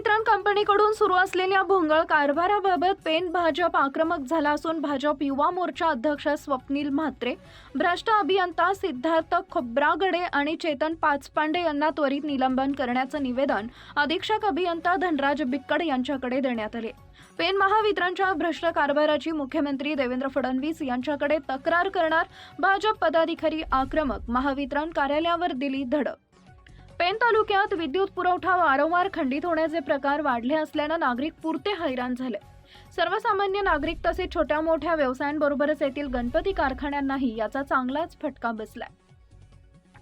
महावितरण कंपनीकडून सुरू असलेल्या भोंगळ कारभाराबाबत पेन भाजप आक्रमक झाला असून भाजप युवा मोर्चा अध्यक्ष स्वप्नील म्हात्रे भ्रष्ट अभियंता सिद्धार्थ खोब्रागडे आणि चेतन पाचपांडे यांना त्वरित निलंबन करण्याचं निवेदन अधीक्षक अभियंता धनराज बिक्कड यांच्याकडे देण्यात आले. पेन महावितरणच्या भ्रष्ट कारभाराची मुख्यमंत्री देवेंद्र फडणवीस यांच्याकडे तक्रार करणार भाजप पदाधिकारी आक्रमक महावितरण कार्यालयावर दिली धडक पेन तालुक्यात विद्युत पुरवठा वारंवार खंडित होण्याचे प्रकार वाढले असल्यानं नागरिक पुरते हैराण झाले. सर्वसामान्य नागरिक तसेच छोट्या मोठ्या व्यवसायांबरोबरच येथील गणपती कारखान्यांनाही याचा चांगलाच फटका बसलाय.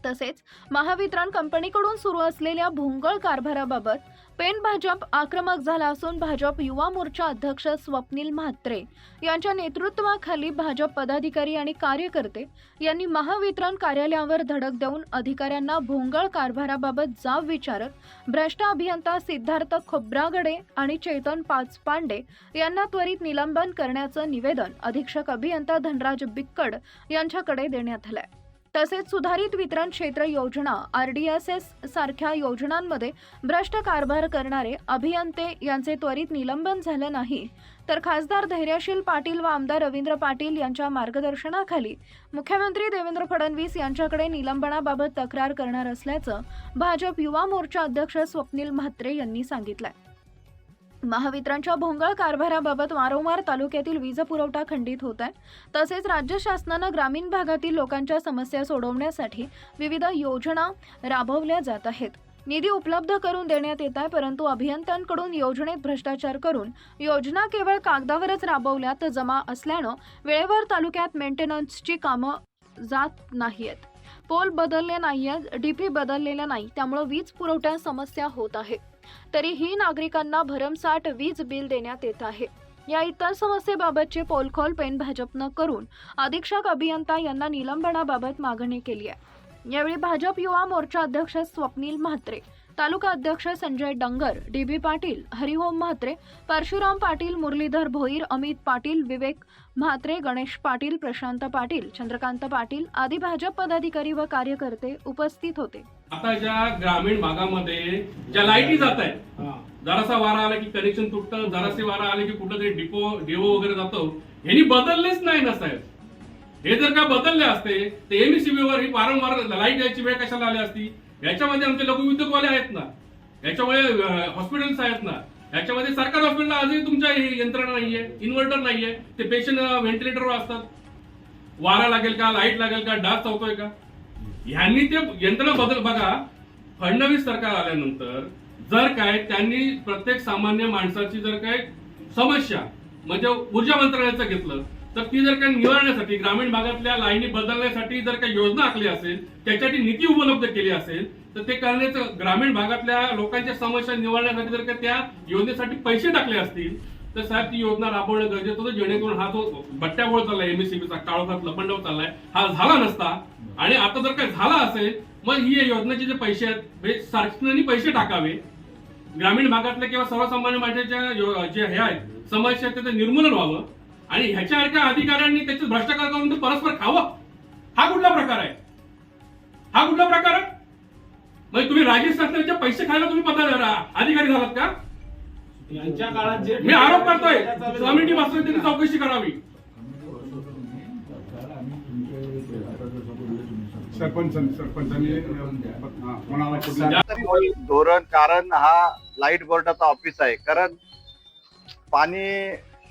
तसेच महावितरण कंपनीकडून सुरू असलेल्या भोंगळ कारभाराबाबत पेन भाजप आक्रमक झाला असून भाजप युवा मोर्चा अध्यक्ष स्वप्नील म्हात्रे यांच्या नेतृत्वाखाली भाजप पदाधिकारी आणि कार्यकर्ते यांनी महावितरण कार्यालयावर धडक देऊन अधिकाऱ्यांना भोंगळ कारभाराबाबत जाब विचारत भ्रष्ट अभियंता सिद्धार्थ खोब्रागडे आणि चेतन पाचपांडे यांना त्वरित निलंबन करण्याचं निवेदन अधीक्षक अभियंता धनराज बिक्कड यांच्याकडे देण्यात आलंय. तसेच सुधारित वितरण क्षेत्र योजना आर डी एस एस सारख्या योजनांमध्ये भ्रष्ट कारभार करणारे अभियंते यांचे त्वरित निलंबन झालं नाही. तर खासदार धैर्यशील पाटील व आमदार रवींद्र पाटील यांच्या मार्गदर्शनाखाली मुख्यमंत्री देवेंद्र फडणवीस यांच्याकडे निलंबनाबाबत तक्रार करणार असल्याचं भाजप युवा मोर्चा अध्यक्ष स्वप्नील म्हात्रे यांनी सांगितलंय. महावितरणच्या भोंगळ कारभाराबाबत वारंवार तालुक्यातील वीज पुरवठा खंडित होत आहे. तसेच राज्य शासनानं ग्रामीण भागातील लोकांच्या समस्या सोडवण्यासाठी विविध योजना राबवल्या जात आहेत. निधी उपलब्ध करून देण्यात येत आहे परंतु अभियंत्यांकडून योजनेत भ्रष्टाचार करून योजना केवळ कागदावरच राबवल्यात जमा असल्यानं वेळेवर तालुक्यात मेंटेनन्सची कामं जात नाहीयेत. पोल बदलले नाही आहेत डी डीपी बदललेल्या नाही त्यामुळे वीज पुरवठ्यात समस्या होत आहे. तरीही नागरिकांना भरमसाठ वीज बिल देण्यात येत आहे. या इतर समस्येबाबतचे पोलखोल पेन भाजपनं करून अधीक्षक अभियंता यांना निलंबनाबाबत मागणी केली आहे. यावेळी भाजप युवा मोर्चा अध्यक्ष स्वप्नील म्हात्रे तालुका अध्यक्ष संजय डंगर डी बी पाटील हरिओम म्हात्रे परशुराम पाटील मुरलीधर भोईर अमित पाटील विवेक म्हात्रे गणेश पाटील प्रशांत पाटील चंद्रकांत पाटील आदी भाजप पदाधिकारी व कार्यकर्ते उपस्थित होते. आता ज्या ग्रामीण भागामध्ये ज्या लाईटी जात आहेत जरासा वारा आला की कनेक्शन तुटतं जरासे वारा आले की कुठं तरी डिपो डेवो वगैरे जातो. ह्यांनी बदललेच नाही ना साहेब. हे जर का बदलले असते तर एमसीबी वर ही वारंवार लाइट यायची वेळ कशाला आली असती? याच्यामध्ये आमचे लघुउद्योगवाले आहेत ना. याच्यामुळे हॉस्पिटल्स आहेत ना. याच्यामध्ये सरकारी हॉस्पिटल आजही तुमच्या यंत्रणा नाहीये इन्व्हर्टर नाहीये. ते पेशंट व्हेंटिलेटरवर असतात. वारा लागेल का लाइट लागेल का डास चावतोय का? ह्यांनी ते यंत्रणा बदल बघा फडणवीस सरकार आल्यानंतर जर काय त्यांनी प्रत्येक सामान्य माणसाची जर काय समस्या म्हणजे ऊर्जा मंत्रालयाचं घेतलं तर ती जर काही निवारण्यासाठी ग्रामीण भागातल्या लाईनी बदलण्यासाठी जर काही योजना आखली असेल त्याच्यासाठी निधी उपलब्ध केली असेल तर ते करण्याचं ग्रामीण भागातल्या लोकांच्या समस्या निवारण्यासाठी जर का त्या योजनेसाठी पैसे टाकले असतील तर साहेब ती योजना राबवणं गरजेचं होतं जेणेकरून हा जो बट्ट्याबोळ चाललाय एमएससीबीचा काळोखात लपंडव चाललाय. हा झाला नसता. आणि आता जर काय झाला असेल मग ही योजनेचे जे पैसे आहेत हे शासनाने पैसे टाकावे. ग्रामीण भागातल्या किंवा सर्वसामान्य माणसाच्या जे हे आहेत समस्या आहेत त्याचं निर्मूलन व्हावं. आणि ह्याच्यासारख्या अधिकाऱ्यांनी त्याचे भ्रष्टाचार करून ते परस्पर खावं. हा कुठला प्रकार आहे? हा कुठला प्रकार आहे? म्हणजे तुम्ही राज्य शासनाचे पैसे खायला तुम्ही पद अधिकारी झालात का? यांच्या काळात जे मी आरोप करतोय. कमिटी बसवून त्यांनी चौकशी करावी सरपंच सरपंचांनी हा, धोरण कारण हा लाइट बोर्डाचा ऑफिस आहे. कारण पाणी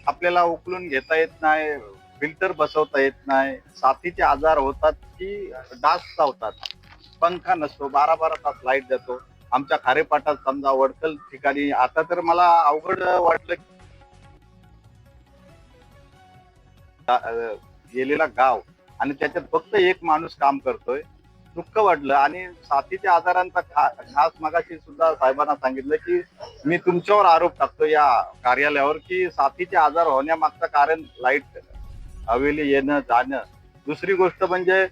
आपल्याला उकलून घेता येत नाही फिल्टर बसवता येत नाही. साथीचे आजार होतात की डास चावतात. पंखा नसतो बारा बारा तास लाइट जातो आमच्या खारेपाटात समजा वडकल ठिकाणी. आता तर मला अवघड वाटलं गेलेला गाव आणि त्याच्यात फक्त एक माणूस काम करतोय. दुःख वाटलं आणि साथीच्या आजारांचा खास मगाशी सुद्धा साहेबांना सांगितलं की मी तुमच्यावर आरोप टाकतो या कार्यालयावर की साथीचे आजार होण्यामागचं कारण लाइट हवेली येणं जाणं. दुसरी गोष्ट म्हणजे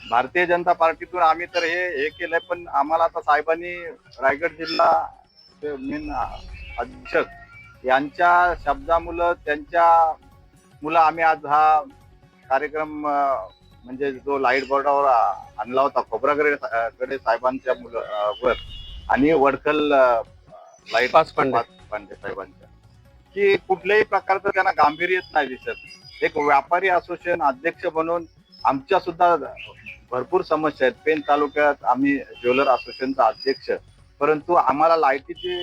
भारतीय जनता पार्टीतून आम्ही तर हे हे केलंय पण आम्हाला आता साहेबांनी रायगड जिल्हा मेन अध्यक्ष यांच्या शब्दामुळं त्यांच्या मुलं आम्ही आज हा कार्यक्रम म्हणजे जो लाइट बोर्डावर आणला होता खोबरागडे कडे साहेबांच्या मुलं वर आणि वडखल लाइट. पांडे साहेबांच्या की कुठल्याही प्रकारचं त्यांना गांभीर्यच नाही दिसत एक व्यापारी असोसिएशन अध्यक्ष म्हणून आमच्या सुद्धा भरपूर समस्या आहेत. पेन तालुक्यात आम्ही ज्वेलर असोसिएशनचा अध्यक्ष परंतु आम्हाला लाईटीची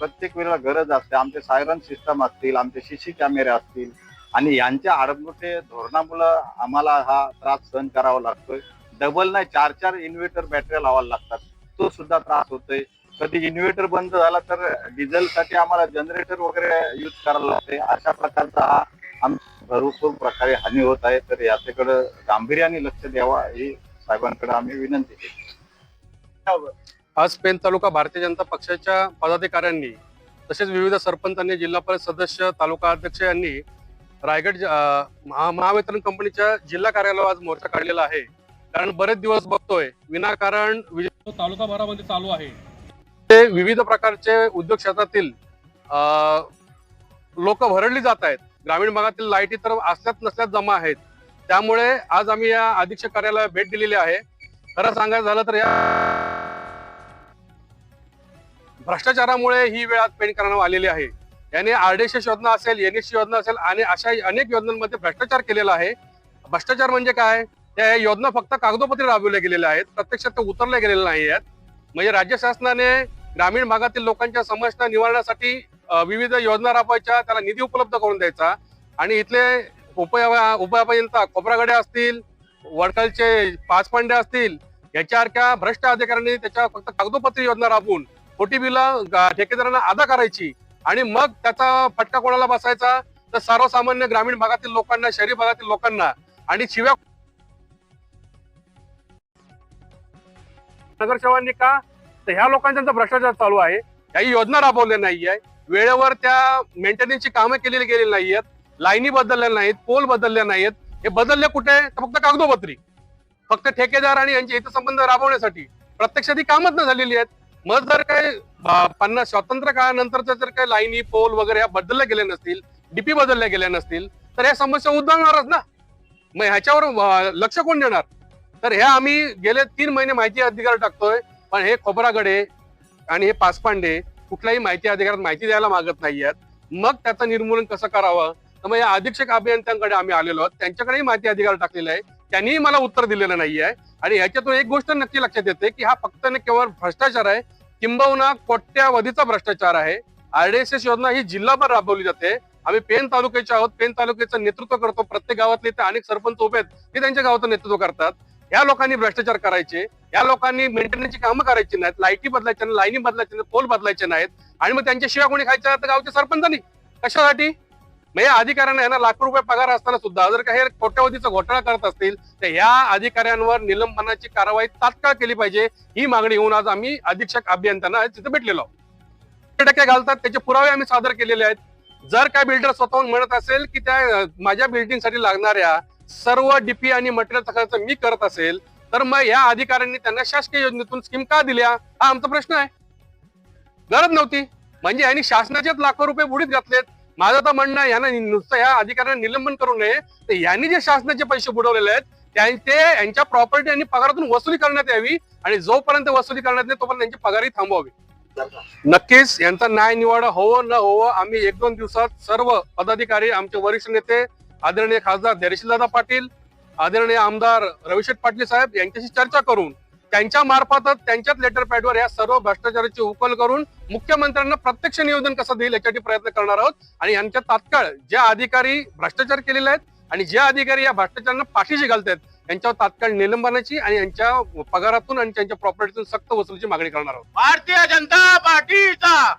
प्रत्येक वेळेला गरज असते. आमचे सायरन सिस्टम असतील आमचे सीसी कॅमेरे असतील आणि यांच्या आडमुठे धोरणामुळं आम्हाला हा त्रास सहन करावा लागतोय. डबल नाही चार चार इन्व्हर्टर बॅटऱ्या लावायला लागतात. तो सुद्धा त्रास होतोय. कधी इन्व्हर्टर बंद झाला तर डिझेल साठी आम्हाला जनरेटर वगैरे युज करायला लागते अशा प्रकारचा हा आमचा भरपूर प्रकारे हानी होत आहे तर याच्याकडे गांभीर्याने लक्ष द्यावा ही साहेबांकडे आम्ही विनंती केली. आज पेन तालुका भारतीय जनता पक्षाच्या पदाधिकाऱ्यांनी तसेच विविध सरपंचांनी जिल्हा परिषद सदस्य तालुका अध्यक्ष यांनी रायगड महावितरण कंपनीच्या जिल्हा कार्यालयावर आज मोर्चा काढलेला आहे. कारण बरेच दिवस बघतोय विनाकारण विजय तालुका भरामध्ये चालू आहे. ते विविध प्रकारचे उद्योग क्षेत्रातील लोक भरडली जात आहेत. ग्रामीण भागातील लाईटी तर असल्याच नसल्याच जमा आहेत. त्यामुळे आज आम्ही या अधीक्षक कार्यालयाला भेट दिलेली आहे. खरं सांगायचं झालं तर या भ्रष्टाचारामुळे ही वेळ आज करण्यावर करण्यात आलेली आहे. याने आरडीएस योजना असेल एनएससी योजना असेल आणि अशा अनेक योजनांमध्ये भ्रष्टाचार केलेला आहे. भ्रष्टाचार म्हणजे काय? त्या योजना फक्त कागदोपत्री राबवल्या गेलेल्या आहेत. प्रत्यक्षात त्या उतरल्या गेलेल्या नाही आहेत म्हणजे राज्य शासनाने ग्रामीण भागातील लोकांच्या समस्या निवारण्यासाठी विविध योजना राबवायच्या त्याला निधी उपलब्ध करून द्यायचा. आणि इथले उपया उपाययोजना खोबरागडे असतील वडकलचे पाचपांडे असतील याच्यासारख्या भ्रष्ट अधिकाऱ्यांनी त्याच्या फक्त कागदोपत्री योजना राबवून ओटीबीला ठेकेदारांना अदा करायची. आणि मग त्याचा फटका कोणाला बसायचा? तर सर्वसामान्य ग्रामीण भागातील लोकांना शहरी भागातील लोकांना. आणि शिव्या नगरसेवांनी का? तर ह्या लोकांचा भ्रष्टाचार चालू आहे. काही योजना राबवल्या नाहीये. वेळेवर त्या मेंटेनन्सची कामं केलेली गेलेली नाहीयेत लाईनी बदलल्या नाहीत पोल बदलल्या नाहीयेत. हे बदलले कुठे? फक्त कागदोपत्री. फक्त ठेकेदार आणि यांचे हितसंबंध राबवण्यासाठी. प्रत्यक्षात ही कामच न झालेली आहेत. मग जर काही पन्नास स्वातंत्र्य काळानंतरच्या जर काही लाईनी पोल वगैरे ह्या बदलल्या गेल्या नसतील डीपी बदलल्या गेल्या नसतील तर ह्या समस्या उद्भवणारच ना. मग ह्याच्यावर लक्ष कोण देणार? तर ह्या आम्ही गेले तीन महिने माहिती अधिकार टाकतोय पण हे खोबरागडे आणि हे पासपांडे कुठल्याही माहिती अधिकारात माहिती द्यायला मागत नाहीयेत. मग त्याचं निर्मूलन कसं करावं? तर मग या अधीक्षक अभियंत्यांकडे आम्ही आलेलो आहोत. त्यांच्याकडेही माहिती अधिकार टाकलेला आहे. त्यांनीही मला उत्तर दिलेलं नाहीये. आणि ह्याच्यातून एक गोष्ट नक्की लक्षात येते की हा फक्त केवळ भ्रष्टाचार आहे. किंबहुना कोट्यावधीचा भ्रष्टाचार आहे. आरडीएसएस योजना ही जिल्हाभर राबवली जाते. आम्ही पेन तालुक्याचे आहोत. पेन तालुक्याचं नेतृत्व करतो. प्रत्येक गावातले ते अनेक सरपंच उभे आहेत. ते त्यांच्या गावाचं नेतृत्व करतात. या लोकांनी भ्रष्टाचार करायचे या लोकांनी मेंटेनन्सची कामं करायची नाहीत लाईटी बदलायच्या नाही लाईनी बदलायच्या नाही पोल बदलायचे नाहीत आणि मग त्यांच्या शिवाय कोणी खायच्या तर गावच्या सरपंचांनी कशासाठी? मग या अधिकाऱ्यांना यांना लाखो रुपये पगार असताना सुद्धा जर काही कोट्यावधीचा घोटाळा करत असतील तर या अधिकाऱ्यांवर निलंबनाची कारवाई तात्काळ केली पाहिजे. ही मागणी घेऊन आज आम्ही अधीक्षक अभियंत्यांना तिथे भेटलेलो टक्के घालतात? त्याचे पुरावे आम्ही सादर केलेले आहेत. जर काय बिल्डर स्वतःहून म्हणत असेल की त्या माझ्या बिल्डिंगसाठी लागणाऱ्या सर्व डीपी आणि मटेरियलचा खर्च मी करत असेल तर मग या अधिकाऱ्यांनी त्यांना शासकीय योजनेतून स्कीम का दिल्या? हा आमचा प्रश्न आहे. गरज नव्हती. म्हणजे यांनी शासनाचेच लाखो रुपये बुडीत घातलेत. माझं तर म्हणणं आहे यांना नुसतं या अधिकाऱ्यांना निलंबन करू नये. तर यांनी जे शासनाचे पैसे बुडवलेले आहेत त्यांचे ते यांच्या प्रॉपर्टी आणि पगारातून वसुली करण्यात यावी आणि जोपर्यंत वसुली करण्यात नाही तोपर्यंत त्यांची पगारही थांबवावी. नक्कीच यांचा न्याय निवाडा होवो न होवो आम्ही एक दोन दिवसात सर्व पदाधिकारी आमचे वरिष्ठ नेते आदरणीय खासदार धैर्यशीलदादा पाटील आदरणीय आमदार रविशेठ पाटील साहेब यांच्याशी चर्चा करून त्यांच्या मार्फतच त्यांच्याच लेटर पॅडवर या सर्व भ्रष्टाचाराची उकल करून मुख्यमंत्र्यांना प्रत्यक्ष निवेदन कसं देईल यासाठी प्रयत्न करणार आहोत. आणि यांच्या तात्काळ जे अधिकारी भ्रष्टाचार केलेले आहेत आणि जे अधिकारी या भ्रष्टाचारांना पाठीशी घालतात यांच्यावर तात्काळ निलंबनाची आणि यांच्या पगारातून आणि त्यांच्या प्रॉपर्टीतून सक्त वसुलीची मागणी करणार आहोत. भारतीय जनता पार्टीचा!